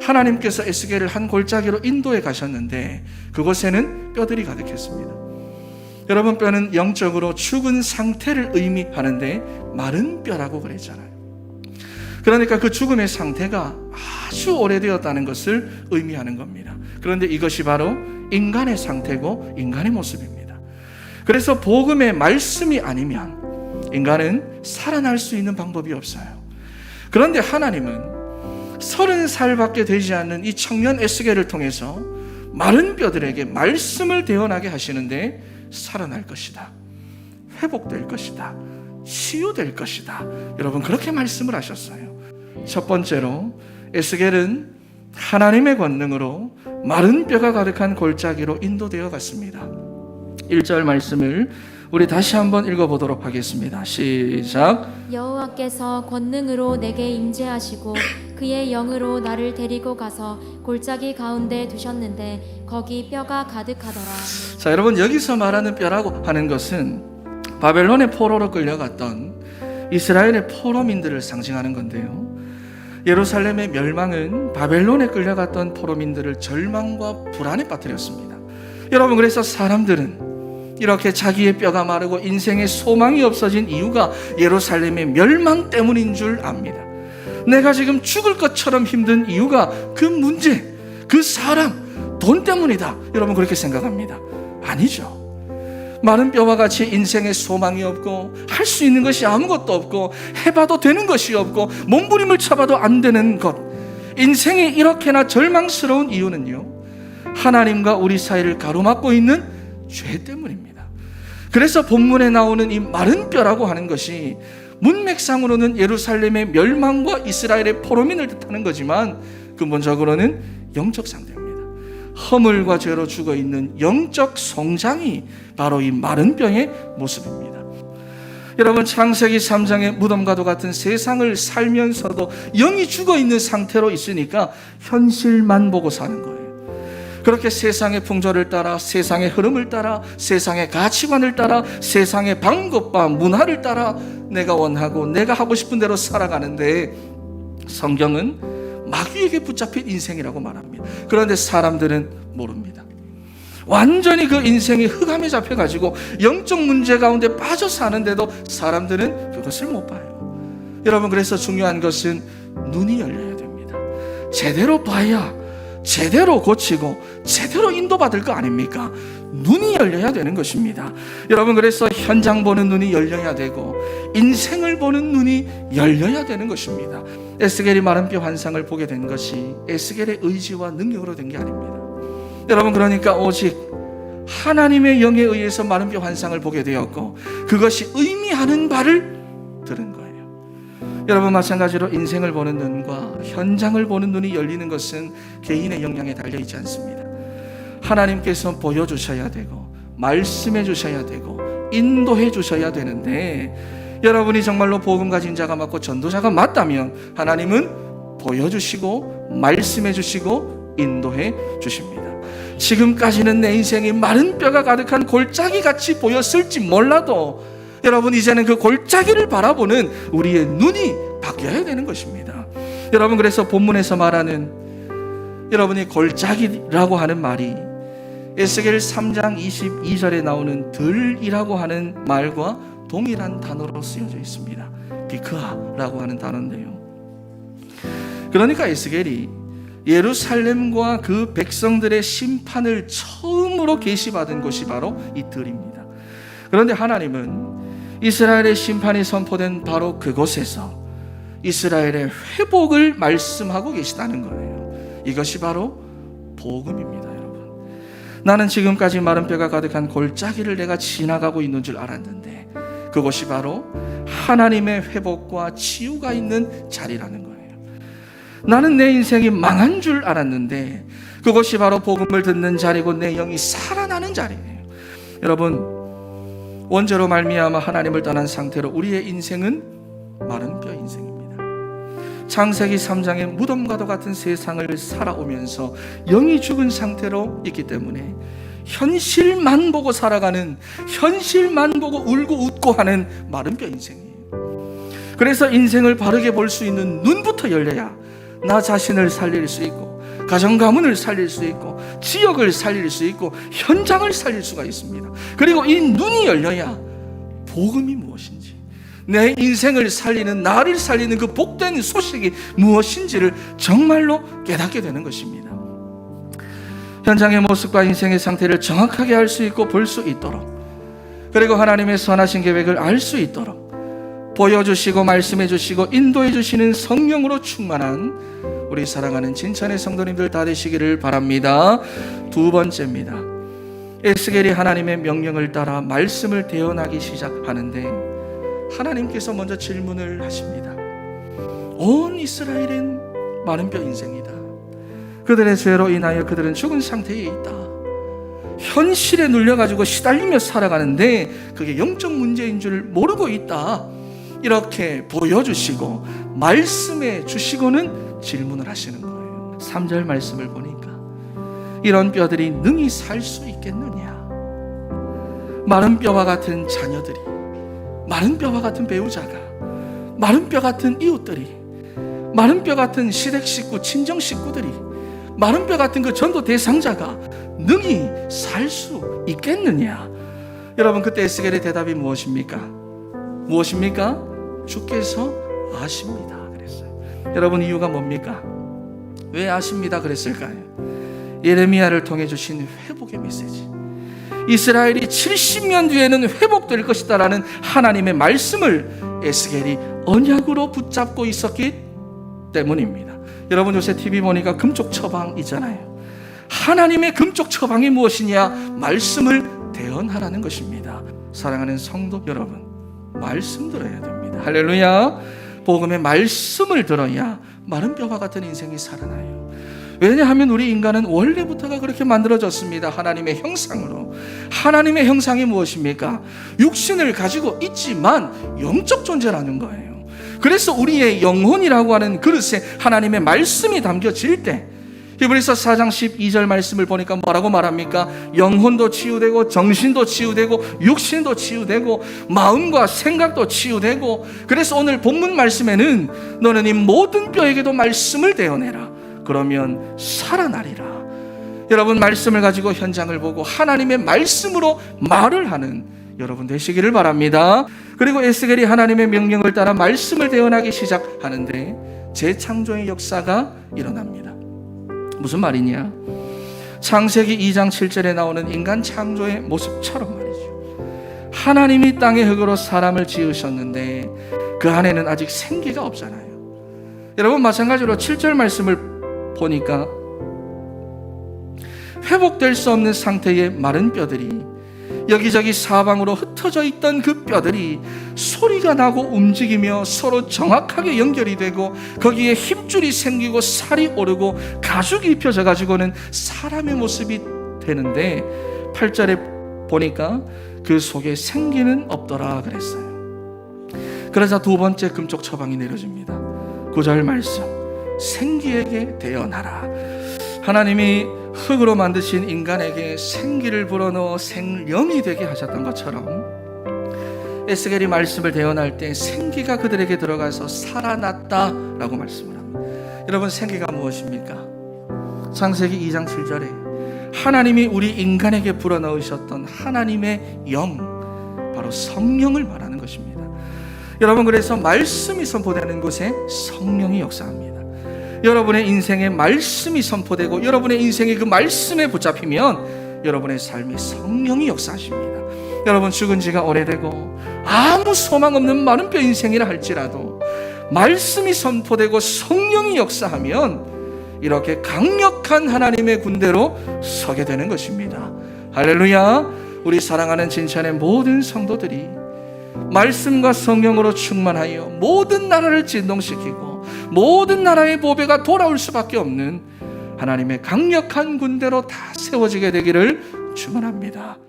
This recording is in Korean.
하나님께서 에스겔을 한 골짜기로 인도에 가셨는데 그곳에는 뼈들이 가득했습니다. 여러분 뼈는 영적으로 죽은 상태를 의미하는데 마른 뼈라고 그랬잖아요. 그러니까 그 죽음의 상태가 아주 오래되었다는 것을 의미하는 겁니다. 그런데 이것이 바로 인간의 상태고 인간의 모습입니다. 그래서 복음의 말씀이 아니면 인간은 살아날 수 있는 방법이 없어요. 그런데 하나님은 서른 살밖에 되지 않는 이 청년 에스겔을 통해서 마른 뼈들에게 말씀을 대언하게 하시는데 살아날 것이다. 회복될 것이다. 치유될 것이다. 여러분 그렇게 말씀을 하셨어요. 첫 번째로 에스겔은 하나님의 권능으로 마른 뼈가 가득한 골짜기로 인도되어 갔습니다. 1절 말씀을 우리 다시 한번 읽어보도록 하겠습니다. 시작. 여호와께서 권능으로 내게 임재하시고 그의 영으로 나를 데리고 가서 골짜기 가운데 두셨는데 거기 뼈가 가득하더라. 자, 여러분 여기서 말하는 뼈라고 하는 것은 바벨론의 포로로 끌려갔던 이스라엘의 포로민들을 상징하는 건데요. 예루살렘의 멸망은 바벨론에 끌려갔던 포로민들을 절망과 불안에 빠뜨렸습니다. 여러분 그래서 사람들은 이렇게 자기의 뼈가 마르고 인생의 소망이 없어진 이유가 예루살렘의 멸망 때문인 줄 압니다. 내가 지금 죽을 것처럼 힘든 이유가 그 문제, 그 사람, 돈 때문이다. 여러분 그렇게 생각합니다. 아니죠. 마른 뼈와 같이 인생의 소망이 없고 할 수 있는 것이 아무것도 없고 해봐도 되는 것이 없고 몸부림을 쳐봐도 안 되는 것 인생이 이렇게나 절망스러운 이유는요 하나님과 우리 사이를 가로막고 있는 죄 때문입니다 그래서 본문에 나오는 이 마른 뼈라고 하는 것이 문맥상으로는 예루살렘의 멸망과 이스라엘의 포로민을 뜻하는 거지만 근본적으로는 영적 상태입니다 허물과 죄로 죽어 있는 영적 성장이 바로 이 마른 뼈의 모습입니다. 여러분 창세기 3장의 무덤과도 같은 세상을 살면서도 영이 죽어 있는 상태로 있으니까 현실만 보고 사는 거예요. 그렇게 세상의 풍조를 따라 세상의 흐름을 따라 세상의 가치관을 따라 세상의 방법과 문화를 따라 내가 원하고 내가 하고 싶은 대로 살아가는데 성경은 마귀에게 붙잡힌 인생이라고 말합니다. 그런데 사람들은 모릅니다. 완전히 그 인생이 흑암에 잡혀가지고 영적 문제 가운데 빠져 사는데도 사람들은 그것을 못 봐요. 여러분, 그래서 중요한 것은 눈이 열려야 됩니다. 제대로 봐야 제대로 고치고 제대로 인도받을 거 아닙니까? 눈이 열려야 되는 것입니다. 여러분, 그래서 현장 보는 눈이 열려야 되고 인생을 보는 눈이 열려야 되는 것입니다. 에스겔이 마른 뼈 환상을 보게 된 것이 에스겔의 의지와 능력으로 된 게 아닙니다. 여러분 그러니까 오직 하나님의 영에 의해서 마른 뼈 환상을 보게 되었고 그것이 의미하는 바를 들은 거예요. 여러분 마찬가지로 인생을 보는 눈과 현장을 보는 눈이 열리는 것은 개인의 역량에 달려 있지 않습니다. 하나님께서 보여주셔야 되고 말씀해 주셔야 되고 인도해 주셔야 되는데 여러분이 정말로 복음 가진 자가 맞고 전도자가 맞다면 하나님은 보여주시고 말씀해 주시고 인도해 주십니다. 지금까지는 내 인생이 마른 뼈가 가득한 골짜기 같이 보였을지 몰라도 여러분 이제는 그 골짜기를 바라보는 우리의 눈이 바뀌어야 되는 것입니다. 여러분 그래서 본문에서 말하는 여러분이 골짜기라고 하는 말이 에스겔 3장 22절에 나오는 들이라고 하는 말과 동일한 단어로 쓰여져 있습니다. 비크아라고 하는 단어인데요. 그러니까 에스겔이 예루살렘과 그 백성들의 심판을 처음으로 계시받은 곳이 바로 이 들입니다. 그런데 하나님은 이스라엘의 심판이 선포된 바로 그곳에서 이스라엘의 회복을 말씀하고 계시다는 거예요. 이것이 바로 복음입니다. 나는 지금까지 마른 뼈가 가득한 골짜기를 내가 지나가고 있는 줄 알았는데 그곳이 바로 하나님의 회복과 치유가 있는 자리라는 거예요. 나는 내 인생이 망한 줄 알았는데 그것이 바로 복음을 듣는 자리고 내 영이 살아나는 자리예요. 여러분 원죄로 말미암아 하나님을 떠난 상태로 우리의 인생은 마른 뼈 인생입니다. 창세기 3장의 무덤과도 같은 세상을 살아오면서 영이 죽은 상태로 있기 때문에 현실만 보고 살아가는 현실만 보고 울고 웃고 하는 마른 뼈 인생이에요. 그래서 인생을 바르게 볼 수 있는 눈부터 열려야 나 자신을 살릴 수 있고 가정 가문을 살릴 수 있고 지역을 살릴 수 있고 현장을 살릴 수가 있습니다. 그리고 이 눈이 열려야 복음이 무엇인지 내 인생을 살리는 나를 살리는 그 복된 소식이 무엇인지를 정말로 깨닫게 되는 것입니다. 현장의 모습과 인생의 상태를 정확하게 알 수 있고 볼 수 있도록 그리고 하나님의 선하신 계획을 알 수 있도록 보여주시고 말씀해 주시고 인도해 주시는 성령으로 충만한 우리 사랑하는 진천의 성도님들 다 되시기를 바랍니다. 두 번째입니다. 에스겔이 하나님의 명령을 따라 말씀을 대언하기 시작하는데 하나님께서 먼저 질문을 하십니다. 온 이스라엘은 많은 뼈 인생이다. 그들의 죄로 인하여 그들은 죽은 상태에 있다. 현실에 눌려가지고 시달리며 살아가는데 그게 영적 문제인 줄 모르고 있다. 이렇게 보여주시고 말씀해 주시고는 질문을 하시는 거예요. 3절 말씀을 보니까 이런 뼈들이 능히 살 수 있겠느냐? 마른 뼈와 같은 자녀들이, 마른 뼈와 같은 배우자가, 마른 뼈 같은 이웃들이, 마른 뼈 같은 시댁 식구, 친정 식구들이, 마른 뼈 같은 그 전도 대상자가 능히 살 수 있겠느냐? 여러분 그때 에스겔의 대답이 무엇입니까? 무엇입니까? 주께서 아십니다. 그랬어요. 여러분 이유가 뭡니까? 왜 아십니다. 그랬을까요? 예레미야를 통해 주신 회복의 메시지. 이스라엘이 70년 뒤에는 회복될 것이다라는 하나님의 말씀을 에스겔이 언약으로 붙잡고 있었기 때문입니다. 여러분 요새 TV 보니까 금쪽 처방 있잖아요. 하나님의 금쪽 처방이 무엇이냐? 말씀을 대언하라는 것입니다. 사랑하는 성도 여러분, 말씀 들어야 됩니다. 할렐루야. 복음의 말씀을 들어야 마른 뼈와 같은 인생이 살아나요. 왜냐하면 우리 인간은 원래부터가 그렇게 만들어졌습니다. 하나님의 형상으로. 하나님의 형상이 무엇입니까? 육신을 가지고 있지만 영적 존재라는 거예요. 그래서 우리의 영혼이라고 하는 그릇에 하나님의 말씀이 담겨질 때 히브리서 4장 12절 말씀을 보니까 뭐라고 말합니까? 영혼도 치유되고 정신도 치유되고 육신도 치유되고 마음과 생각도 치유되고 그래서 오늘 본문 말씀에는 너는 이 모든 뼈에게도 말씀을 대어내라. 그러면 살아나리라. 여러분 말씀을 가지고 현장을 보고 하나님의 말씀으로 말을 하는 여러분 되시기를 바랍니다. 그리고 에스겔이 하나님의 명령을 따라 말씀을 대언하기 시작하는데 재창조의 역사가 일어납니다. 무슨 말이냐? 창세기 2장 7절에 나오는 인간 창조의 모습처럼 말이죠. 하나님이 땅의 흙으로 사람을 지으셨는데 그 안에는 아직 생기가 없잖아요. 여러분 마찬가지로 7절 말씀을 보니까 회복될 수 없는 상태의 마른 뼈들이 여기저기 사방으로 흩어져 있던 그 뼈들이 소리가 나고 움직이며 서로 정확하게 연결이 되고 거기에 힘줄이 생기고 살이 오르고 가죽이 입혀져 가지고는 사람의 모습이 되는데 8절에 보니까 그 속에 생기는 없더라 그랬어요. 그러자 두 번째 금쪽 처방이 내려집니다. 9절 말씀. 생기에게 대언하라. 하나님이 흙으로 만드신 인간에게 생기를 불어넣어 생명이 되게 하셨던 것처럼 에스겔이 말씀을 대언할 때 생기가 그들에게 들어가서 살아났다라고 말씀을 합니다. 여러분 생기가 무엇입니까? 창세기 2장 7절에 하나님이 우리 인간에게 불어넣으셨던 하나님의 영 바로 성령을 말하는 것입니다. 여러분 그래서 말씀이 선포되는 곳에 성령이 역사합니다. 여러분의 인생에 말씀이 선포되고 여러분의 인생이 그 말씀에 붙잡히면 여러분의 삶에 성령이 역사하십니다. 여러분 죽은 지가 오래되고 아무 소망 없는 마른 뼈 인생이라 할지라도 말씀이 선포되고 성령이 역사하면 이렇게 강력한 하나님의 군대로 서게 되는 것입니다. 할렐루야. 우리 사랑하는 진천의 모든 성도들이 말씀과 성령으로 충만하여 모든 나라를 진동시키고 모든 나라의 보배가 돌아올 수밖에 없는 하나님의 강력한 군대로 다 세워지게 되기를 축원합니다.